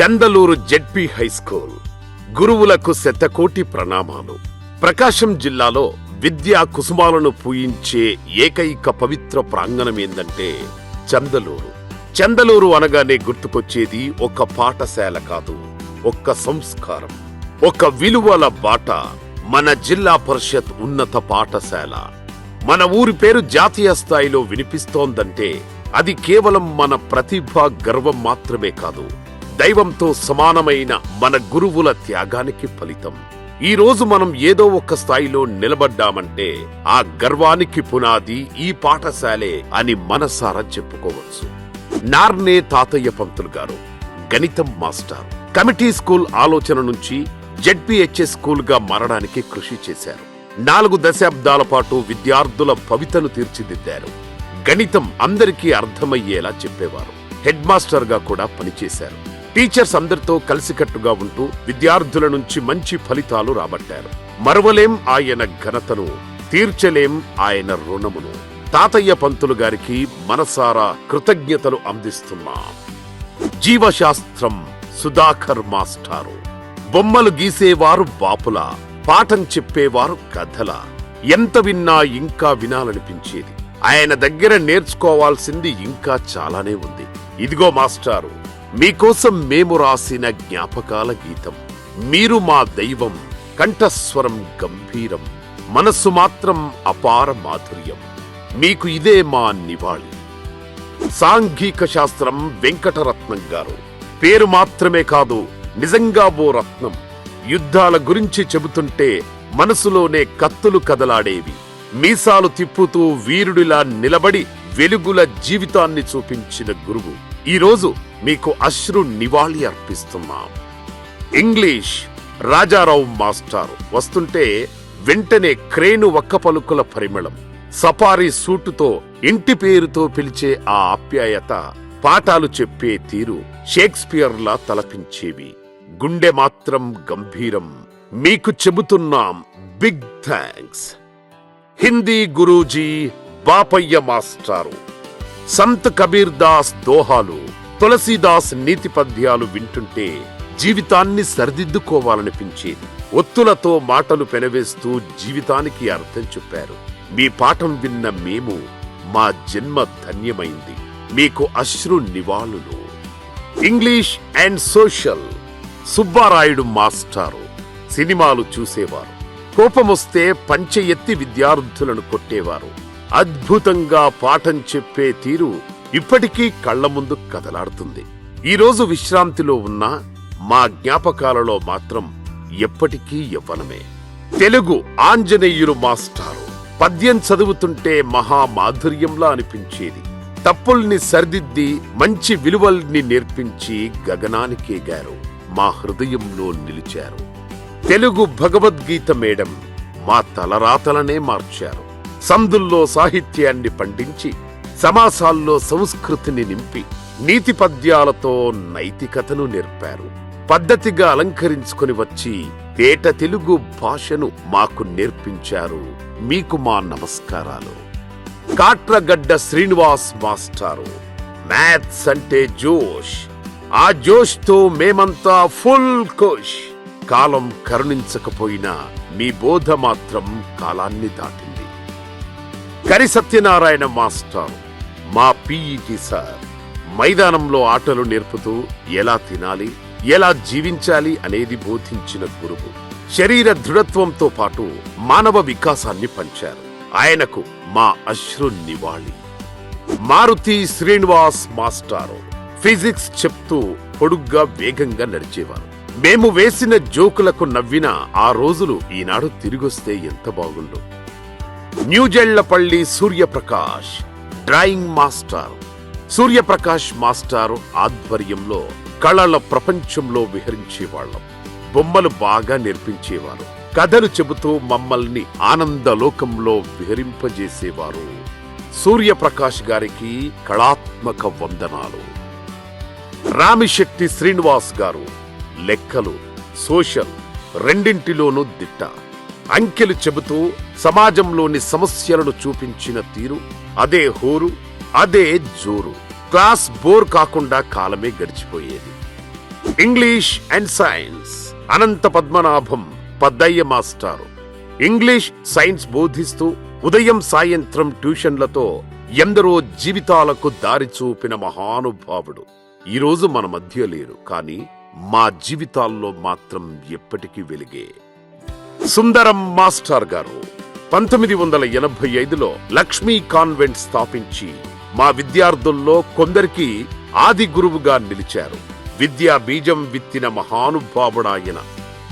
Chandalur ZP high school. గురువులకు శతకోటి ప్రణామాలు. ప్రకాశం జిల్లాలో విద్యా కుసుమాలను పూయించే ఏకైక పవిత్ర ప్రాంగణం ఏందంటే చందలూరు. చందలూరు అనగానే గుర్తుకొచ్చేది ఒక పాఠశాల కాదు ఒక్క సంస్కారం. ఒక విలువల బాట మన జిల్లా పరిషత్ ఉన్నత పాఠశాల. మన ఊరి పేరు జాతీయ స్థాయిలో వినిపిస్తోందంటే అది కేవలం మన ప్రతిభ గర్వం మాత్రమే కాదు దైవంతో సమానమైన మన గురువుల త్యాగానికి ఫలితం. ఈ రోజు మనం ఏదో ఒక స్థాయిలో నిలబడ్డామంటే ఆ గర్వానికి పునాది ఈ పాఠశాలే అని మనసారా చెప్పుకోవచ్చు. నార్నే తాతయ్య పంతులు గారు గణితం మాస్టర్. కమిటీ స్కూల్ ఆలోచన నుంచి జెడ్పిహెచ్ఎస్ స్కూల్గా మారడానికి కృషి చేశారు. నాలుగు దశాబ్దాల పాటు విద్యార్థుల భవితను తీర్చిదిద్దారు. గణితం అందరికీ అర్థమయ్యేలా చెప్పేవారు. హెడ్ మాస్టర్గా కూడా పనిచేశారు. టీచర్స్ అందరితో కలిసికట్టుగా ఉంటూ విద్యార్థుల నుంచి మంచి ఫలితాలు రాబట్టారు. మరవలేం ఆయన ఘనతను తీర్చలేం ఆయన రుణమును. తాతయ్య పంతులు గారికి మనసారా కృతజ్ఞతలు అందిస్తున్నాం. జీవశాస్త్రం సుధాకర్ మాస్టారు. బొమ్మలు గీసేవారు బాపుల పాఠం చెప్పేవారు కథల. ఎంత విన్నా ఇంకా వినాలనిపించేది. ఆయన దగ్గర నేర్చుకోవాల్సింది ఇంకా చాలానే ఉంది. ఇదిగో మాస్టారు మీకోసం మేము రాసిన జ్ఞాపకాల గీతం. మీరు మా దైవం కంఠస్వరం గంభీరం మనస్సు మాత్రం అపార మాధుర్యం. మీకు ఇదే మా నివాళి. సాంఘిక శాస్త్రం వెంకటరత్నం గారు. పేరు మాత్రమే కాదు నిజంగా ఓ రత్నం. యుద్ధాల గురించి చెబుతుంటే మనసులోనే కత్తులు కదలాడేవి. మీసాలు తిప్పుతూ వీరుడిలా నిలబడి వెలుగుల జీవితాన్ని చూపించిన గురువు. ఈరోజు మీకు అశ్రు నివాళి అర్పిస్తున్నాం. ఇంగ్లీష్ రాజారావు మాస్టారు వస్తుంటే వెంటనే క్రేను ఒక్క పలుకుల పరిమళం. సఫారీ సూటుతో ఇంటి పేరుతో పిలిచే ఆ ఆప్యాయత పాఠాలు చెప్పే తీరు షేక్స్పియర్లా తలపించేవి. గుండె మాత్రం గంభీరం. మీకు చెబుతున్నాం బిగ్ థ్యాంక్స్. హిందీ గురూజీ బాపయ్య మాస్టారు. సంత్ కబీర్ దాస్ దోహాలు తులసీదాస్ నీతి పద్యాలు వింటుంటే జీవితాన్ని సరిదిద్దుకోవాలనిపించేది. ఒత్తులతో మాటలు పెనవేస్తూ జీవితానికి అర్థం చెప్పారు. మీ పాఠం విన్న మేము మా జన్మ ధన్యమైంది. మీకు అశ్రు నివాళులు. English and social. సుబ్బారాయుడు మాస్టారు. సినిమాలు చూసేవారు. కోపమొస్తే పంచె ఎత్తి విద్యార్థులను కొట్టేవారు. అద్భుతంగా పాఠం చెప్పే తీరు ఇప్పటికీ కళ్ళ ముందు కదలాడుతుంది. ఈరోజు విశ్రాంతిలో ఉన్న మా జ్ఞాపకాలలో మాత్రం ఎప్పటికీ యవ్వనమే. తెలుగు ఆంజనేయులు మాస్టారు. పద్యం చదువుతుంటే మహా మాధుర్యంలా అనిపించేది. తప్పుల్ని సరిదిద్ది మంచి విలువల్ని నేర్పించి గగనానికేగారు మా హృదయంలో నిలిచారు. తెలుగు భగవద్గీత మేడం మా తలరాతలనే మార్చారు. సందుల్లో సాహిత్యాన్ని పండించి సమాసాల్లో సంస్కృతిని నింపి నీతి పద్యాలతో నైతికతను నేర్పారు. పద్ధతిగా అలంకరించుకొని వచ్చి తేట తెలుగు భాషను మాకు నేర్పించారు మీకు మా నమస్కారాలు. కాట్రగడ్డ శ్రీనివాస్ మాస్టారు మ్యాథ్స్ అంటే జోష్. ఆ జోష్తో మేమంతా ఫుల్ కోష్. కాలం కరుణించకపోయినా మీ బోధ మాత్రం కాలాన్ని దాటింది. కరి సత్యనారాయణ మాస్టర్ మా పీఈటీ సార్ మైదానంలో ఆటలు నేర్పుతూ ఎలా తినాలి ఎలా జీవించాలి అనేది బోధించిన గురువు. శరీర దృఢత్వంతో పాటు మానవ వికాసాన్ని పంచారు. ఆయనకు మా అశ్రు నివాళి. మారుతి శ్రీనివాస్ మాస్టారు ఫిజిక్స్ చెప్తూ పొడుగ్గా వేగంగా నడిచేవారు. మేము వేసిన జోకులకు నవ్విన ఆ రోజులు ఈనాడు తిరిగొస్తే ఎంత బాగుండు. Nujellapalli Suryaprakash drawing master. Suryaprakash మాస్టారు ఆధ్వర్యంలో కళల ప్రపంచంలో విహరించేవాళ్ళం. బొమ్మలు బాగా నేర్పించేవారు. కథలు చెబుతూ మమ్మల్ని ఆనందలోకంలో విహరింపజేసేవారు. సూర్యప్రకాష్ గారికి కళాత్మక వందనాలు. రామిశెట్టి శ్రీనివాస్ గారు లెక్కలు సోషల్ రెండింటిలోనూ దిట్ట. అంకెలు చెబుతూ సమాజంలోని సమస్యలను చూపించిన తీరు అదే హోరు అదే జోరు. క్లాస్ బోర్ కాకుండా కాలమే గడిచిపోయేది. English and science Anantha Padmanabham Paddayya మాస్టారు. ఇంగ్లీష్ సైన్స్ బోధిస్తూ ఉదయం సాయంత్రం ట్యూషన్లతో ఎందరో జీవితాలకు దారి చూపిన మహానుభావుడు. ఈరోజు మన మధ్య లేరు కానీ మా జీవితాల్లో మాత్రం ఎప్పటికీ వెలిగే. సుందరం మాస్టర్ గారు. పంతొమ్మిది వందల ఎనభై ఐదులో లక్ష్మీ కాన్వెంట్ స్థాపించి మా విద్యార్థుల్లో కొందరికి ఆది గురువుగా నిలిచారు. విద్యా బీజం విత్తిన మహానుభావుడాయన.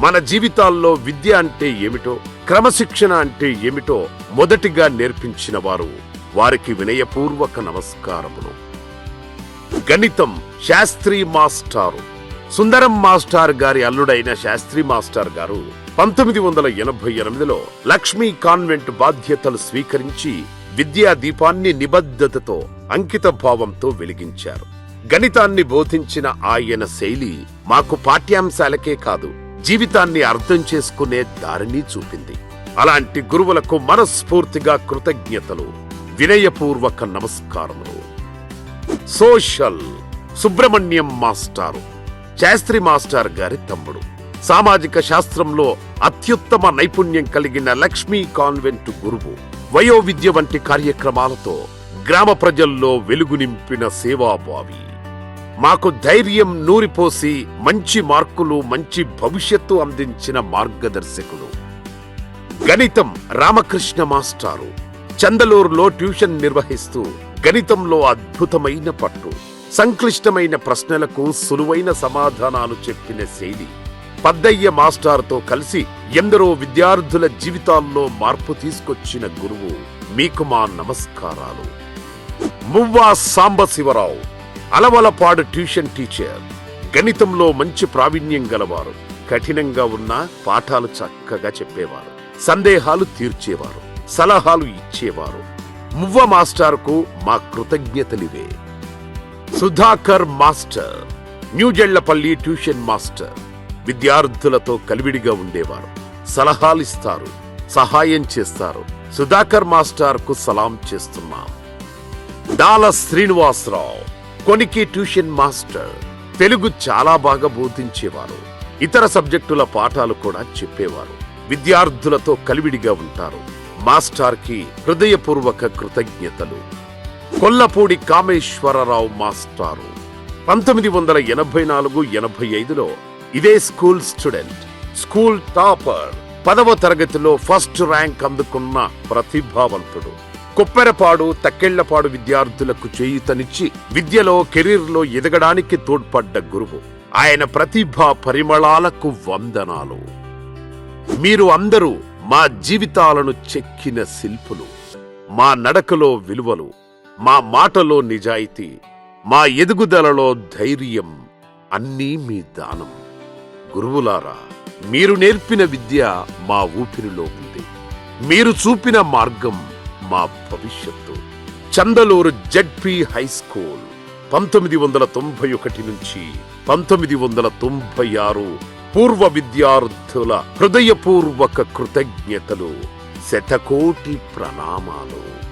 మన జీవితాల్లో విద్య అంటే ఏమిటో క్రమశిక్షణ అంటే ఏమిటో మొదటిగా నేర్పించిన వారు వారికి వినయపూర్వక నమస్కారములు. గణితం శాస్త్రి మాస్టారు. సుందరం మాస్టార్ గారి అల్లుడైన శాస్త్రి మాస్టర్ గారు పంతొమ్మిది వందల ఎనభై ఎనిమిదిలో లక్ష్మీ కాన్వెంట్ బాధ్యతలు స్వీకరించి విద్యా దీపాన్ని నిబద్ధతతో అంకిత భావంతో వెలిగించారు. గణితాన్ని బోధించిన ఆయన శైలి మాకు పాఠ్యాంశాలకే కాదు జీవితాన్ని అర్థం చేసుకునే దారిని చూపింది. అలాంటి గురువులకు మనస్ఫూర్తిగా కృతజ్ఞతలు వినయపూర్వక నమస్కారములు. సోషల్ సుబ్రహ్మణ్యం మాస్టారు శాస్త్రి మాస్టర్ గారి తమ్ముడు. సామాజిక శాస్త్రంలో అత్యుత్తమ నైపుణ్యం కలిగిన లక్ష్మీ కాన్వెంట్ గురువు. వయో విద్య వంటి కార్యక్రమాలతో గ్రామ ప్రజల్లో వెలుగు నింపిన సేవాభావి. మాకు ధైర్యం నూరిపోసి మంచి మార్కులు మంచి భవిష్యత్తు అందించిన మార్గదర్శకుడు. గణితం రామకృష్ణ మాస్టారు. చందలూరులో ట్యూషన్ నిర్వహిస్తూ గణితంలో అద్భుతమైన పట్టు. సంక్లిష్టమైన ప్రశ్నలకు సులువైన సమాధానాలు చెప్పిన శైలి. పద్దయ్య మాస్టార్తో కలిసి ఎందరో విద్యార్థుల జీవితాల్లో మార్పు తీసుకొచ్చిన గురువు మీకు మా నమస్కారాలు. మువ్వా సాంబశివరావు అలవలపాడు ట్యూషన్ టీచర్ గణితంలో మంచి ప్రావీణ్యం గలవారు కఠినంగా ఉన్న పాఠాలు చక్కగా చెప్పేవారు సందేహాలు తీర్చేవారు సలహాలు ఇచ్చేవారు. మువ్వ మాస్టార్కు మా కృతజ్ఞతలివే. Sudhakar master Nujellapalli tuition master. విద్యార్థులతో కలివిడిగా ఉండేవారు. సలహాలిస్తారు సహాయం చేస్తారు. సుధాకర్ మాస్టర్కు సలాం చేస్తున్నాం. దాల శ్రీనివాసరావు కొనికి ట్యూషన్ మాస్టర్ తెలుగు చాలా బాగా బోధించేవారు. ఇతర సబ్జెక్టుల పాఠాలు కూడా చెప్పేవారు. విద్యార్థులతో కలివిడిగా ఉంటారు. మాస్టర్కి హృదయపూర్వక కృతజ్ఞతలు. కొల్లపూడి కామేశ్వరరావు మాస్టారు. పంతొమ్మిది వందల ఎనభై నాలుగు ఎనభై ఐదులో ఇదే స్కూల్ స్టూడెంట్ స్కూల్ టాపర్ పదవ తరగతిలో ఫస్ట్ ర్యాంక్ అందుకున్న ప్రతిభావంతుడు. కొప్పెరపాడు తక్కెళ్ళపాడు విద్యార్థులకు చేయుతనిచ్చి విద్యలో కెరీర్లో ఎదగడానికి తోడ్పడ్డ గురువు. ఆయన ప్రతిభా పరిమళాలకు వందనాలు. మీరు అందరూ మా జీవితాలను చెక్కిన శిల్పులు. మా నడకలో విలువలు. మా మాటలో నిజాయితీ. మా ఎదుగుదలలో ధైర్యం. అన్నీ మీ దానం. గురువులారా మీరు నేర్పిన విద్య మా ఊపిరిలో ఉంది మీరు చూపిన మార్గం మా భవిష్యత్తు. చందలూరు జడ్పి హై స్కూల్ పంతొమ్మిది వందల తొంభై ఒకటి నుంచి పంతొమ్మిది వందల తొంభై ఆరు పూర్వ విద్యార్థుల హృదయపూర్వక కృతజ్ఞతలు శతకోటి ప్రణామాలు.